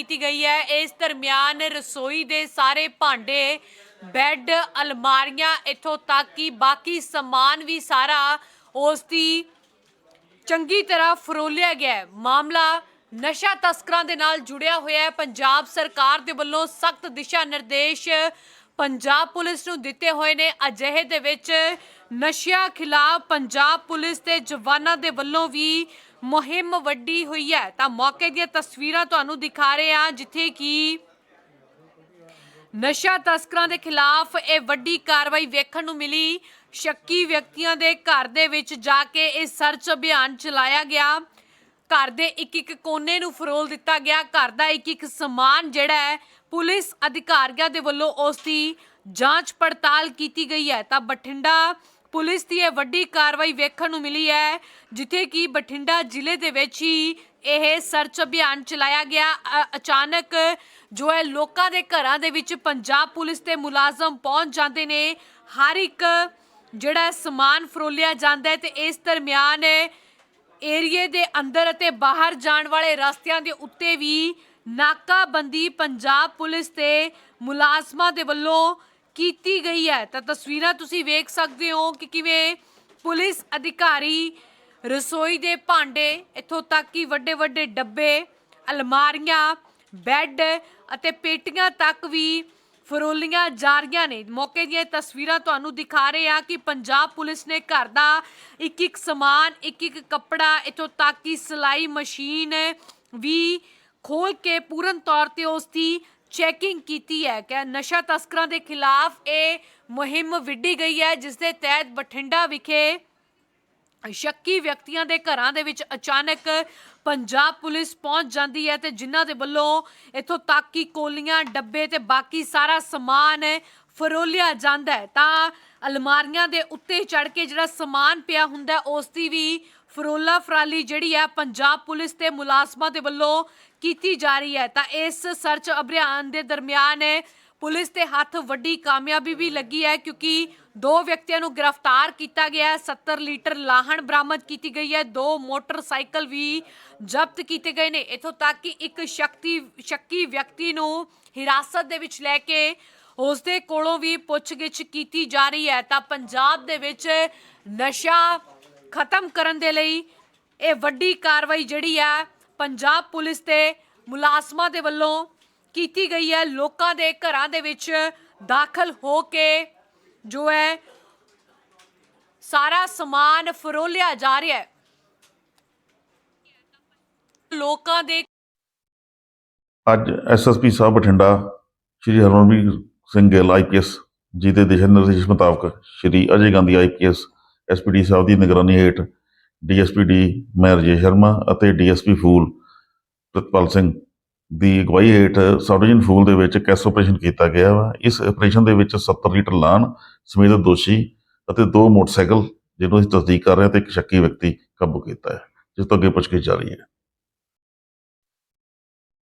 ਕੀਤੀ ਗਈ ਹੈ। ਇਸ ਦਰਮਿਆਨ ਰਸੋਈ ਦੇ ਸਾਰੇ ਭਾਂਡੇ, ਬੈੱਡ, ਅਲਮਾਰੀਆਂ ਇੱਥੋਂ ਤੱਕ ਕਿ ਬਾਕੀ ਸਮਾਨ ਵੀ ਸਾਰਾ ਉਸ ਦੀ ਚੰਗੀ ਤਰ੍ਹਾਂ ਫਰੋਲਿਆ ਗਿਆ ਹੈ। ਮਾਮਲਾ ਨਸ਼ਾ ਤਸਕਰਾਂ ਦੇ ਨਾਲ ਜੁੜਿਆ ਹੋਇਆ ਹੈ। ਪੰਜਾਬ ਸਰਕਾਰ ਦੇ ਵੱਲੋਂ ਸਖਤ ਦਿਸ਼ਾ ਨਿਰਦੇਸ਼ ਪੰਜਾਬ ਪੁਲਿਸ ਨੂੰ ਦਿੱਤੇ ਹੋਏ ਨੇ। ਅਜਿਹੇ ਦੇ ਵਿੱਚ ਨਸ਼ਿਆਂ ਖਿਲਾਫ ਪੰਜਾਬ ਪੁਲਿਸ ਦੇ ਜਵਾਨਾਂ ਦੇ ਵੱਲੋਂ ਵੀ ਮੁਹਿੰਮ ਵੱਡੀ ਹੋਈ ਹੈ। ਤਾਂ ਮੌਕੇ ਦੀਆਂ ਤਸਵੀਰਾਂ ਤੁਹਾਨੂੰ ਦਿਖਾ ਰਹੇ ਹਾਂ, ਜਿੱਥੇ ਕਿ ਨਸ਼ਾ ਤਸਕਰਾਂ ਦੇ ਖਿਲਾਫ ਇਹ ਵੱਡੀ ਕਾਰਵਾਈ ਵੇਖਣ ਨੂੰ ਮਿਲੀ। ਸ਼ੱਕੀ ਵਿਅਕਤੀਆਂ ਦੇ ਘਰ ਦੇ ਵਿੱਚ ਜਾ ਕੇ ਇਹ ਸਰਚ ਅਭਿਆਨ ਚਲਾਇਆ ਗਿਆ। ਘਰ ਦੇ ਇੱਕ ਇੱਕ ਕੋਨੇ ਨੂੰ ਫਰੋਲ ਦਿੱਤਾ ਗਿਆ। ਘਰ ਦਾ ਇੱਕ ਇੱਕ ਸਮਾਨ ਜਿਹੜਾ ਹੈ, ਪੁਲਿਸ ਅਧਿਕਾਰੀਆਂ ਦੇ ਵੱਲੋਂ ਉਸ ਦੀ ਜਾਂਚ ਪੜਤਾਲ ਕੀਤੀ ਗਈ ਹੈ। ਤਾਂ ਬਠਿੰਡਾ ਪੁਲਿਸ ਦੀ ਇਹ ਵੱਡੀ ਕਾਰਵਾਈ ਵੇਖਣ ਨੂੰ ਮਿਲੀ ਹੈ, ਜਿੱਥੇ ਕਿ ਬਠਿੰਡਾ ਜ਼ਿਲ੍ਹੇ ਦੇ ਵਿੱਚ ਹੀ ਇਹ ਸਰਚ ਅਭਿਆਨ ਚਲਾਇਆ ਗਿਆ। ਅਚਾਨਕ ਜੋ ਹੈ ਲੋਕਾਂ ਦੇ ਘਰਾਂ ਦੇ ਵਿੱਚ ਪੰਜਾਬ ਪੁਲਿਸ ਦੇ ਮੁਲਾਜ਼ਮ ਪਹੁੰਚ ਜਾਂਦੇ ਨੇ। ਹਰ ਇੱਕ ਜਿਹੜਾ ਸਮਾਨ ਫਰੋਲਿਆ ਜਾਂਦਾ ਹੈ ਤੇ ਇਸ ਦਰਮਿਆਨ ਏਰੀਏ ਦੇ ਅੰਦਰ ਅਤੇ ਬਾਹਰ ਜਾਣ ਵਾਲੇ ਰਸਤਿਆਂ ਦੇ ਉੱਤੇ ਵੀ ਨਾਕਾਬੰਦੀ ਪੰਜਾਬ ਪੁਲਿਸ ਤੇ ਮੁਲਾਜ਼ਮਾਂ ਦੇ ਵੱਲੋਂ ਕੀਤੀ ਗਈ ਹੈ। ਤਾਂ ਤਸਵੀਰਾਂ ਤੁਸੀਂ ਵੇਖ ਸਕਦੇ ਹੋ ਕਿ ਕਿਵੇਂ ਪੁਲਿਸ ਅਧਿਕਾਰੀ ਰਸੋਈ ਦੇ ਭਾਂਡੇ, ਇੱਥੋਂ ਤੱਕ ਕਿ ਵੱਡੇ ਵੱਡੇ ਡੱਬੇ, ਅਲਮਾਰੀਆਂ, ਬੈੱਡ ਅਤੇ ਪੇਟੀਆਂ ਤੱਕ ਵੀ ਫਰੋਲੀਆਂ ਜਾ ਰਹੀਆਂ ਨੇ। ਮੌਕੇ ਦੀਆਂ ਤਸਵੀਰਾਂ ਤੁਹਾਨੂੰ ਦਿਖਾ ਰਹੇ ਆ ਕਿ ਪੰਜਾਬ ਪੁਲਿਸ ਨੇ ਘਰ ਦਾ ਇੱਕ ਇੱਕ ਸਮਾਨ ਇੱਕ ਇੱਕ ਕੱਪੜਾ, ਇਥੋਂ ਤੱਕ ਕਿ ਸਿਲਾਈ ਮਸ਼ੀਨ ਵੀ ਖੋਲ ਕੇ ਪੂਰਨ ਤੌਰ ਤੇ ਉਸ ਦੀ ਚੈਕਿੰਗ ਕੀਤੀ ਹੈ ਕਿ ਨਸ਼ਾ ਤਸਕਰਾਂ ਦੇ ਖਿਲਾਫ ਇਹ ਮੁਹਿੰਮ ਵਿੱਢੀ ਗਈ ਹੈ, ਜਿਸ ਦੇ ਤਹਿਤ ਬਠਿੰਡਾ ਵਿਖੇ ਸ਼ੱਕੀ ਵਿਅਕਤੀਆਂ ਦੇ ਘਰਾਂ ਦੇ ਵਿੱਚ ਅਚਾਨਕ ਪੰਜਾਬ ਪੁਲਿਸ ਪਹੁੰਚ ਜਾਂਦੀ ਹੈ ਤੇ ਜਿਨ੍ਹਾਂ ਦੇ ਵੱਲੋਂ ਇੱਥੋਂ ਤੱਕ ਕਿ ਕੋਲੀਆਂ, ਡੱਬੇ ਤੇ ਬਾਕੀ ਸਾਰਾ ਸਮਾਨ ਫਰੋਲਿਆ ਜਾਂਦਾ ਹੈ। ਤਾਂ ਅਲਮਾਰੀਆਂ ਦੇ ਉੱਤੇ ਚੜ ਕੇ ਜਿਹੜਾ ਸਮਾਨ ਪਿਆ ਹੁੰਦਾ ਉਸ ਦੀ ਵੀ ਫਰੋਲਾ ਫਰਾਲੀ ਜਿਹੜੀ ਹੈ ਪੰਜਾਬ ਪੁਲਿਸ ਤੇ ਮੁਲਾਜ਼ਮਾਂ ਦੇ ਵੱਲੋਂ ਕੀਤੀ ਜਾ ਰਹੀ ਹੈ। ਤਾਂ ਇਸ ਸਰਚ ਅਭਿਆਨ ਦੇ ਦਰਮਿਆਨ ਪੁਲਿਸ ਦੇ ਹੱਥ ਵੱਡੀ ਕਾਮਯਾਬੀ ਵੀ ਲੱਗੀ ਹੈ ਕਿਉਂਕਿ ਦੋ ਵਿਅਕਤੀਆਂ ਨੂੰ ਗ੍ਰਿਫਤਾਰ ਕੀਤਾ ਗਿਆ ਹੈ। 70 ਲੀਟਰ ਲਾਹਣ ਬਰਾਮਦ ਕੀਤੀ ਗਈ ਹੈ। ਦੋ ਮੋਟਰਸਾਈਕਲ ਵੀ ਜ਼ਬਤ ਕੀਤੇ ਗਏ ਨੇ। ਇਥੋਂ ਤੱਕ ਕਿ ਇੱਕ ਸ਼ਕਤੀ, ਸ਼ੱਕੀ ਵਿਅਕਤੀ ਨੂੰ ਹਿਰਾਸਤ ਦੇ ਵਿੱਚ ਲੈ ਕੇ ਉਸ ਦੇ ਕੋਲੋਂ ਵੀ ਪੁੱਛਗਿੱਛ ਕੀਤੀ ਜਾ ਰਹੀ ਹੈ। ਤਾਂ ਪੰਜਾਬ ਦੇ ਵਿੱਚ ਨਸ਼ਾ ਖਤਮ ਕਰਨ ਦੇ ਲਈ ਇਹ ਵੱਡੀ ਕਾਰਵਾਈ ਜਿਹੜੀ ਹੈ ਪੰਜਾਬ ਪੁਲਿਸ ਤੇ ਮੁਲਾਜ਼ਮਾਂ ਦੇ ਵੱਲੋਂ ਕੀਤੀ ਗਈ ਹੈ। ਲੋਕਾਂ ਦੇ ਘਰਾਂ ਦੇ ਵਿੱਚ ਦਾਖਲ ਹੋ ਕੇ ਜੋ ਹੈ, ਸਾਰਾ ਸਮਾਨ ਫਰੋਲਿਆ ਜਾ ਰਿਹਾ ਹੈ। ਲੋਕਾਂ ਦੇ ਅੱਜ ਐਸਐਸਪੀ ਸਾਹਿਬ ਬਠਿੰਡਾ ਸ਼੍ਰੀ ਹਰਮਨਵੀਰ ਸਿੰਘ ਗਿੱਲ ਆਈਪੀਐਸ ਜੀ ਦੇ ਦਿਸ਼ਾ ਨਿਰਦੇਸ਼ ਮੁਤਾਬਕ ਸ਼੍ਰੀ ਅਜੇ ਗਾਂਧੀ ਆਈਪੀਐਸ ਐਸਪੀਡੀ ਸਾਹਿਬ ਦੀ ਨਿਗਰਾਨੀ ਹੇਠ ਡੀਐਸਪੀ ਡੀ ਮੈਂ ਰਜੇਸ਼ ਸ਼ਰਮਾ ਅਤੇ ਡੀਐਸਪੀ ਫੂਲ ਪ੍ਰਿਤਪਾਲ ਸਿੰਘ ਦੀ ਅਗਵਾਈ ਹੇਠ ਸਬ ਫੂਲ ਦੇ ਵਿੱਚ ਕੈਸ ਆਪਰੇਸ਼ਨ ਕੀਤਾ ਗਿਆ ਵਾ। ਇਸ ਆਪਰੇਸ਼ਨ ਦੇ ਵਿੱਚ 70 ਲੀਟਰ ਲਾਨ ਸਮੇਤ ਦੋਸ਼ੀ ਅਤੇ ਦੋ ਮੋਟਰਸਾਈਕਲ, ਜਿਹਨੂੰ ਅਸੀਂ ਤਸਦੀਕ ਕਰ ਰਹੇ ਹਾਂ ਤੇ ਇੱਕ ਸ਼ੱਕੀ ਵਿਅਕਤੀ ਕਾਬੂ ਕੀਤਾ ਹੈ, ਜਿਸ ਤੋਂ ਅੱਗੇ ਪੁੱਛਗਿੱਛ ਜਾਰੀ ਹੈ।